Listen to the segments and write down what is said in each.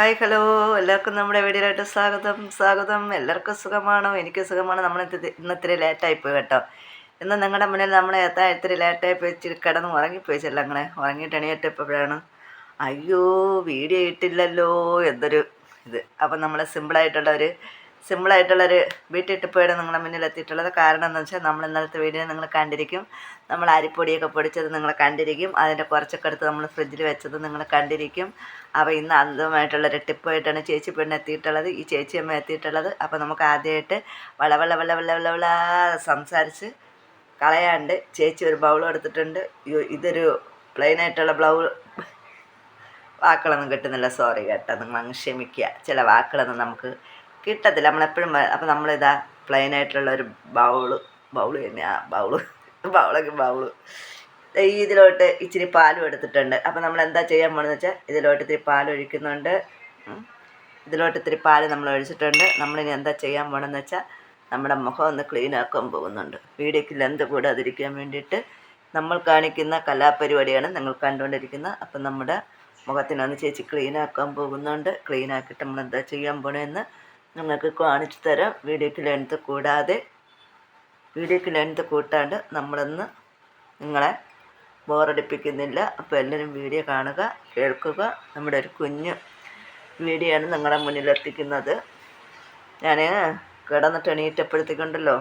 Hi hello. എല്ലാവർക്കും നമ്മുടെ വീഡിയോയിലായിട്ട് സ്വാഗതം. സ്വാഗതം. എല്ലാവർക്കും സുഖമാണോ? എനിക്ക് സുഖമാണോ. നമ്മൾ ഇന്നത്തിരി ലേറ്റായി പോയി കേട്ടോ. ഇന്ന് നിങ്ങളുടെ മുന്നിൽ നമ്മൾ എത്താൻ ഇത്തിരി ലേറ്റായി പോയി കിടന്ന് ഉറങ്ങിപ്പോയി അങ്ങനെ? ഉറങ്ങിയിട്ട് എണീറ്റപ്പോഴാണ് അയ്യോ വീഡിയോ ഇട്ടില്ലല്ലോ എന്തൊരു ഇത്. അപ്പം നമ്മൾ സിമ്പിളായിട്ടുള്ള ഒരു സിമ്പിളായിട്ടുള്ളൊരു വീട്ടിൽ ടിപ്പാണ് നിങ്ങളുടെ മുന്നിൽ എത്തിയിട്ടുള്ളത് കാരണം എന്താണെന്ന് വെച്ചാൽ നമ്മൾ ഇന്നലത്തെ വീഡിയോ നിങ്ങൾ കണ്ടിരിക്കും. നമ്മൾ അരിപ്പൊടിയൊക്കെ പൊടിച്ചത് നിങ്ങൾ കണ്ടിരിക്കും. അതിന്റെ കുറച്ചൊക്കെ എടുത്ത് നമ്മൾ ഫ്രിഡ്ജിൽ വെച്ചത് നിങ്ങൾ കണ്ടിരിക്കും. അപ്പോൾ ഇന്ന് ടിപ്പ് ടിപ്പായിട്ടാണ് ചേച്ചി പെണ്ണ് എത്തിയിട്ടുള്ളത്. ഈ ചേച്ചി അമ്മ എത്തിയിട്ടുള്ളത്. അപ്പോൾ നമുക്ക് ആദ്യമായിട്ട് വളവള വള വള വള വള സംസാരിച്ച് കളയാണ്ട് ചേച്ചി ഒരു ബൗൾ എടുത്തിട്ടുണ്ട്. ഇതൊരു പ്ലെയിനായിട്ടുള്ള ബ്ലൗ വാക്കുകളൊന്നും കിട്ടുന്നില്ല. സോറി കേട്ടോ. നിങ്ങൾ അങ്ങ് ക്ഷമിക്കുക. ചില വാക്കുകളൊന്നും നമുക്ക് കിട്ടത്തില്ല. നമ്മളെപ്പോഴും അപ്പം നമ്മളിതാ പ്ലെയിൻ ആയിട്ടുള്ള ഒരു ബൗൾ ബൗൾ തന്നെയാ ബൗൾ ബൗളൊക്കെ ബൗൾ ഇതിലോട്ട് ഇച്ചിരി പാലും എടുത്തിട്ടുണ്ട്. അപ്പം നമ്മൾ എന്താ ചെയ്യാൻ പോകണമെന്ന് വെച്ചാൽ ഇതിലോട്ട് ഇത്തിരി പാൽ ഒഴിക്കുന്നുണ്ട്. ഇതിലോട്ട് ഇത്തിരി പാൽ നമ്മൾ ഒഴിച്ചിട്ടുണ്ട്. നമ്മളിനി എന്താ ചെയ്യാൻ പോകണമെന്ന് വെച്ചാൽ നമ്മുടെ മുഖം ഒന്ന് ക്ലീൻ ആക്കാൻ പോകുന്നുണ്ട്. വീഡിയോക്ക് ലെന്ത് കൂടാതിരിക്കാൻ വേണ്ടിയിട്ട് നമ്മൾ കാണിക്കുന്ന കലാപരിപാടിയാണ് നിങ്ങൾ കണ്ടുകൊണ്ടിരിക്കുന്നത് അപ്പം നമ്മുടെ മുഖത്തിനൊന്ന് ചേച്ചി ക്ലീൻ ആക്കാൻ പോകുന്നുണ്ട്. ക്ലീൻ ആക്കിയിട്ട് നമ്മൾ എന്താ ചെയ്യാൻ പോകണമെന്ന് നിങ്ങൾക്ക് കാണിച്ചു തരാം. വീഡിയോക്ക് ലെങ്ത് കൂടാതെ വീഡിയോക്ക് ലെങ്ത് കൂട്ടാണ്ട് നമ്മളൊന്ന് നിങ്ങളെ ബോറടിപ്പിക്കുന്നില്ല. അപ്പോൾ എല്ലാവരും വീഡിയോ കാണുക കേൾക്കുക. നമ്മുടെ ഒരു കുഞ്ഞ് വീഡിയോ ആണ് നിങ്ങളുടെ മുന്നിലെത്തിക്കുന്നത്. ഞാൻ കിടന്നിട്ട് എണീറ്റപ്പോഴത്തേക്കുണ്ടല്ലോ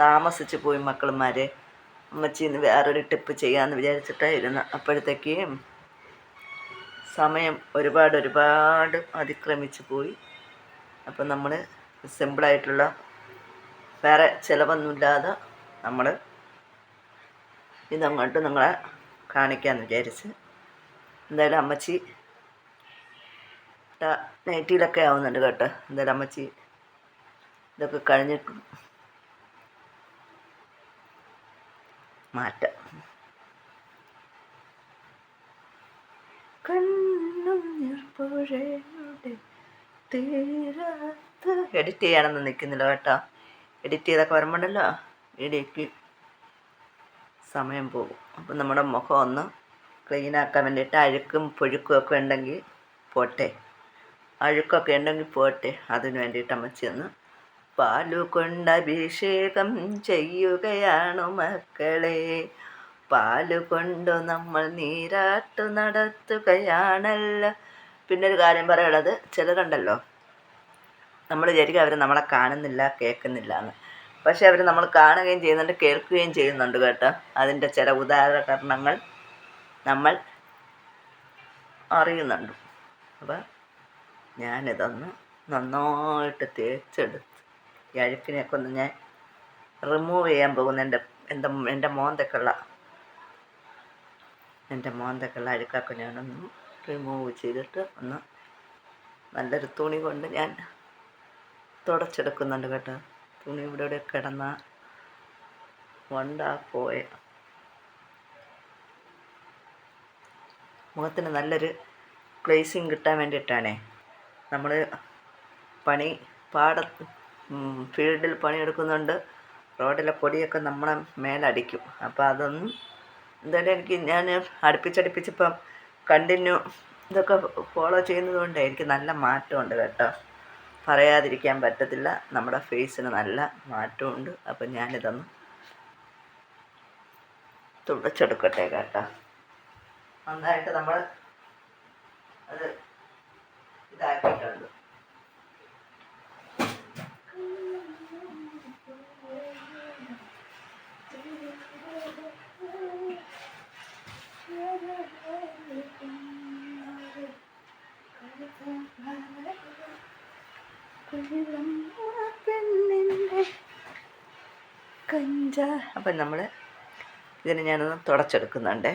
താമസിച്ച് പോയി മക്കളുമാരെ. അമ്മച്ചി ഇന്ന് വേറൊരു ടിപ്പ് ചെയ്യാമെന്ന് വിചാരിച്ചിട്ടായിരുന്നു. അപ്പോഴത്തേക്കും സമയം ഒരുപാട് ഒരുപാട് അതിക്രമിച്ചു പോയി. അപ്പം നമ്മൾ സിമ്പിളായിട്ടുള്ള വേറെ ചിലവൊന്നുമില്ലാതെ നമ്മൾ ഇതങ്ങോട്ട് നിങ്ങളെ കാണിക്കാമെന്ന് വിചാരിച്ച്. എന്തായാലും അമ്മച്ചി നൈറ്റിയിലൊക്കെ ആവുന്നുണ്ട് കേട്ടോ. എന്തായാലും അമ്മച്ചി ഇതൊക്കെ കഴിഞ്ഞിട്ട് മാറ്റാം. കണ്ണും നീർപ്പുഴയുടെ എഡിറ്റ് ചെയ്യാനൊന്നും നിൽക്കുന്നില്ല കേട്ടോ. എഡിറ്റ് ചെയ്തൊക്കെ വരുമ്പോണ്ടല്ലോ വീഡിയോക്ക് സമയം പോകും. അപ്പം നമ്മുടെ മുഖം ഒന്ന് ക്ലീൻ ആക്കാൻ വേണ്ടിയിട്ട് അഴുക്കും പുഴുക്കും ഒക്കെ ഉണ്ടെങ്കിൽ പോട്ടെ. അഴുക്കൊക്കെ ഉണ്ടെങ്കിൽ പോട്ടെ. അതിന് വേണ്ടിയിട്ട് അമ്മച്ചി ഒന്ന് പാലു കൊണ്ട് അഭിഷേകം ചെയ്യുകയാണു മക്കളെ. പാൽ കൊണ്ടു നമ്മൾ നീരാട്ടു നടത്തുകയാണല്ലോ. പിന്നെ ഒരു കാര്യം പറയാനുള്ളത് ചിലരുണ്ടല്ലോ. നമ്മൾ വിചാരിക്കും അവർ നമ്മളെ കാണുന്നില്ല കേൾക്കുന്നില്ല എന്ന് പക്ഷെ അവർ നമ്മൾ കാണുകയും ചെയ്യുന്നുണ്ട് കേൾക്കുകയും ചെയ്യുന്നുണ്ട് കേട്ടോ. അതിന്റെ ചില ഉദാഹരണങ്ങൾ നമ്മൾ അറിയുന്നുണ്ട്. അപ്പം ഞാനിതൊന്ന് നന്നായിട്ട് തേച്ചെടുത്ത് ഈ അഴുക്കിനെയൊക്കെ ഒന്ന് ഞാൻ റിമൂവ് ചെയ്യാൻ പോകുന്ന. എന്റെ എന്റെ എന്റെ മോന്തക്കുള്ള എന്റെ മോന്തക്കുള്ള അഴുക്കൊക്കെ ഞാനൊന്ന് റിമൂവ് ചെയ്തിട്ട് ഒന്ന് നല്ലൊരു തുണി കൊണ്ട് ഞാൻ തുടച്ചെടുക്കുന്നുണ്ട് കേട്ടോ. തുണി ഇവിടെ ഇവിടെ കിടന്ന വണ്ടാ പോയ മുഖത്തിന് നല്ലൊരു ഗ്ലേസിങ് കിട്ടാൻ വേണ്ടിയിട്ടാണേ. നമ്മൾ പണി പാട ഫീൽഡിൽ പണിയെടുക്കുന്നുണ്ട്. റോഡിലെ പൊടിയൊക്കെ നമ്മളെ മേലടിക്കും. അപ്പോൾ അതൊന്നും എന്തായാലും എനിക്ക് ഞാൻ അടുപ്പിച്ചടുപ്പിച്ചിപ്പം കണ്ടിന്യൂ ഇതൊക്കെ ഫോളോ ചെയ്യുന്നതുകൊണ്ട് എനിക്ക് നല്ല മാറ്റമുണ്ട് കേട്ടോ. പറയാതിരിക്കാൻ പറ്റത്തില്ല. നമ്മുടെ ഫേസിന് നല്ല മാറ്റമുണ്ട്. അപ്പം ഞാനിതൊന്ന് തുടച്ചെടുക്കട്ടെ കേട്ടോ. നന്നായിട്ട് നമ്മൾ അത് ഇതാക്കിയിട്ടുണ്ട്. കഞ്ച. അപ്പം നമ്മൾ ഇതിനെ ഞാനൊന്ന് തുടച്ചെടുക്കുന്നുണ്ടേ.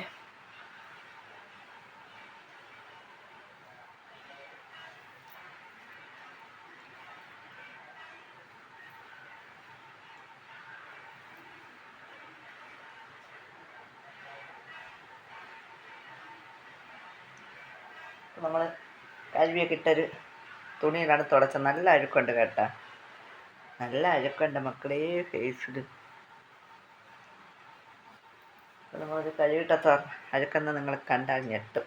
നമ്മൾ കഴുകിയൊക്കെ ഇട്ടൊരു തുണിയിലാണ് തുടച്ചത്. നല്ല അഴുക്കുണ്ട് കേട്ടോ. നല്ല അഴുക്കുണ്ട് മക്കളെ ഫേസിൽ നമ്മളൊരു കഴുകിട്ട അഴുക്കെന്ന് നിങ്ങൾ കണ്ടാൽ ഞെട്ടും.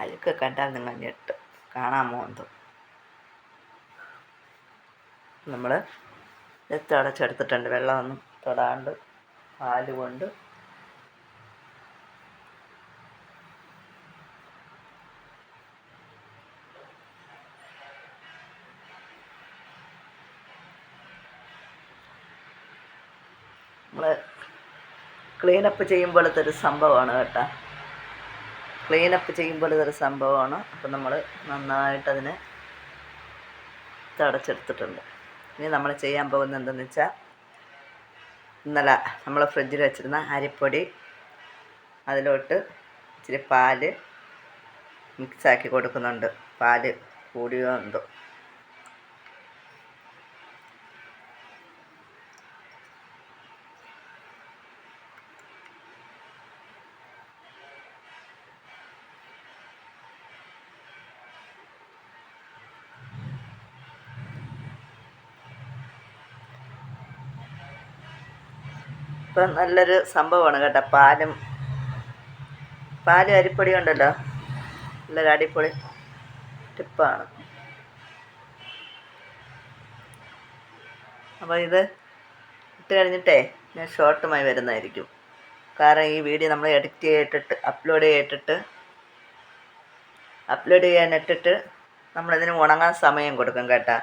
അഴുക്ക് കണ്ടാൽ നിങ്ങൾ ഞെട്ടും. കാണാമോ എന്തോ നമ്മൾ ജസ്റ്റ് വെള്ളമൊന്നും തൊടാണ്ട് പാൽ കൊണ്ട്. നമ്മൾ ക്ലീനപ്പ് ചെയ്യുമ്പോഴത്തെ ഒരു സംഭവമാണ് കേട്ടോ. ക്ലീനപ്പ് ചെയ്യുമ്പോഴത്തെ ഒരു സംഭവമാണ്. അപ്പം നമ്മൾ നന്നായിട്ട് അതിനെ തടച്ചെടുത്തിട്ടുണ്ട്. ഇനി നമ്മൾ ചെയ്യാൻ പോകുന്നത് എന്തെന്ന് വെച്ചാൽ ഇന്നലെ നമ്മൾ ഫ്രിഡ്ജിൽ വെച്ചിരുന്ന അരിപ്പൊടി അതിലോട്ട് ഇച്ചിരി പാൽ മിക്സാക്കി കൊടുക്കുന്നുണ്ട്. പാൽ കൂടിയോ എന്തോ. ഇപ്പം നല്ലൊരു സംഭവമാണ് കേട്ടോ. പാലും പാലും അരിപ്പൊടി ഉണ്ടല്ലോ. നല്ലൊരു അടിപൊളി ടിപ്പാണ്. അപ്പോൾ ഇത് ഇട്ട് കഴിഞ്ഞിട്ടേ ഞാൻ ഷോർട്ടുമായി വരുന്നതായിരിക്കും. കാരണം ഈ വീഡിയോ നമ്മൾ എഡിറ്റ് ചെയ്തിട്ട് അപ്ലോഡ് ചെയ്തിട്ട് അപ്ലോഡ് ചെയ്യാനിട്ടിട്ട് നമ്മളിതിന് ഉണങ്ങാൻ സമയം കൊടുക്കും കേട്ടോ.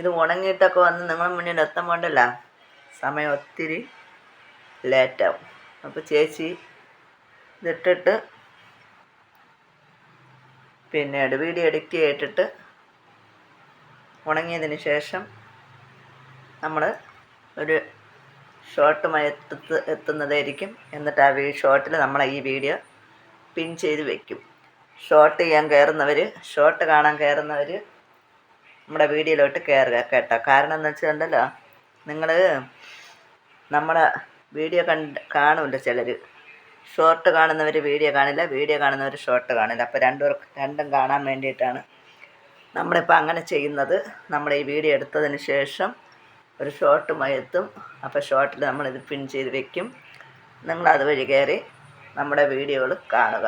ഇത് ഉണങ്ങിയിട്ടൊക്കെ വന്ന് നിങ്ങളുടെ മുന്നിൽ എത്തുമ്പോണ്ടല്ല? സമയം ഒത്തിരി ലേറ്റാവും അപ്പോൾ ചേച്ചി ഇതിട്ടിട്ട് പിന്നെ വീഡിയോ എഡിറ്റ് ചെയ്തിട്ട് ഉണങ്ങിയതിന് ശേഷം നമ്മൾ ഒരു ഷോർട്ടുമായി എത്തു എത്തുന്നതായിരിക്കും. എന്നിട്ട് ആ ഷോർട്ടിൽ നമ്മൾ ഈ വീഡിയോ പിൻ ചെയ്ത് വെക്കും. ഷോർട്ട് ചെയ്യാൻ കയറുന്നവർ ഷോർട്ട് കാണാൻ കയറുന്നവർ നമ്മുടെ വീഡിയോയിലോട്ട് കയറുക കേട്ടോ. കാരണം എന്ന് വെച്ചിട്ടുണ്ടല്ലോ നിങ്ങൾ നമ്മളെ വീഡിയോ കണ്ട് കാണുമല്ലോ ചിലർ ഷോർട്ട് കാണുന്നവർ വീഡിയോ കാണില്ല വീഡിയോ കാണുന്നവർ ഷോർട്ട് കാണില്ല. അപ്പോൾ രണ്ടും രണ്ടും കാണാൻ വേണ്ടിയിട്ടാണ് നമ്മളിപ്പോൾ അങ്ങനെ ചെയ്യുന്നത്. നമ്മൾ ഈ വീഡിയോ എടുത്തതിന് ശേഷം ഒരു ഷോർട്ടുമായി എത്തും. അപ്പോൾ ഷോർട്ടിൽ നമ്മളിത് പിൻ ചെയ്ത് വെക്കും. നിങ്ങളത് വഴി കയറി നമ്മുടെ വീഡിയോകൾ കാണുക.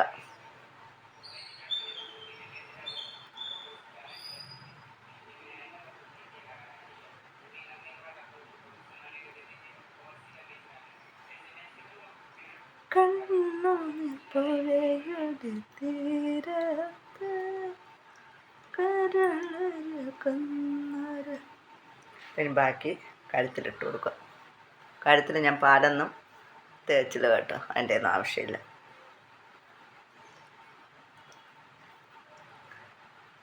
പുഴയുടെ തീരത്ത് കരളര പിന്നെ ബാക്കി കഴുത്തിലിട്ട് കൊടുക്കുക കഴുത്തിൽ ഞാൻ പാലൊന്നും തേച്ചില്ല കേട്ടോ അതിന്റെ ഒന്നും ആവശ്യമില്ല.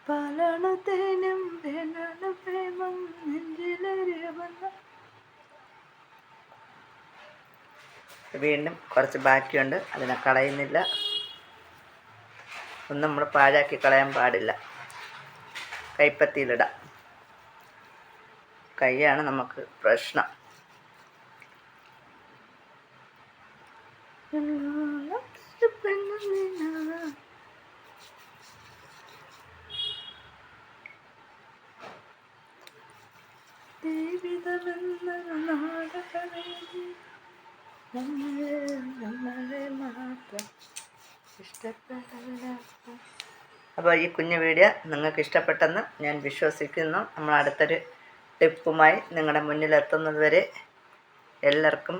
പലണത്തേനും വേണ പ്രേമം നെഞ്ചിലറിയുന്ന വീണ്ടും കുറച്ച് ബാക്കിയുണ്ട്. അതിനെ കളയുന്നില്ല. ഒന്നും നമ്മൾ പാഴാക്കി കളയാൻ പാടില്ല. കൈപ്പത്തിയിലിടാം. കൈയാണ് നമുക്ക് പ്രശ്നം. ദേവിതമെന്ന നാടകവേദി നമ്മളെ നമ്മളെ ഇഷ്ടപ്പെടല്ല അപ്പോൾ ഈ കുഞ്ഞു വീഡിയോ നിങ്ങൾക്ക് ഇഷ്ടപ്പെട്ടെന്ന് ഞാൻ വിശ്വസിക്കുന്നു. നമ്മൾ അടുത്തൊരു ടിപ്പുമായി നിങ്ങളുടെ മുന്നിലെത്തുന്നത് വരെ എല്ലാവർക്കും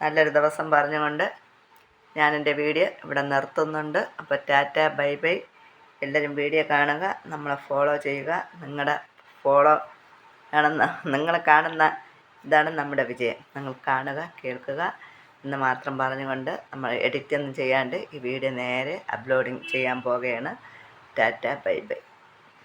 നല്ലൊരു ദിവസം പറഞ്ഞുകൊണ്ട് ഞാൻ എന്റെ വീഡിയോ ഇവിടെ നിർത്തുന്നുണ്ട്. അപ്പോൾ ടാറ്റ ബൈ ബൈ. എല്ലാവരും വീഡിയോ കാണുക നമ്മളെ ഫോളോ ചെയ്യുക. നിങ്ങളുടെ ഫോളോ കാണുന്ന നിങ്ങൾ കാണുന്ന ഇതാണ് നമ്മുടെ വിജയം. നിങ്ങൾ കാണുക കേൾക്കുക എന്ന് മാത്രം പറഞ്ഞുകൊണ്ട് നമ്മൾ എഡിറ്റ് ഒന്നും ചെയ്യാണ്ട് ഈ വീഡിയോ നേരെ അപ്ലോഡിങ് ചെയ്യാൻ പോവുകയാണ്. Tata bye bye.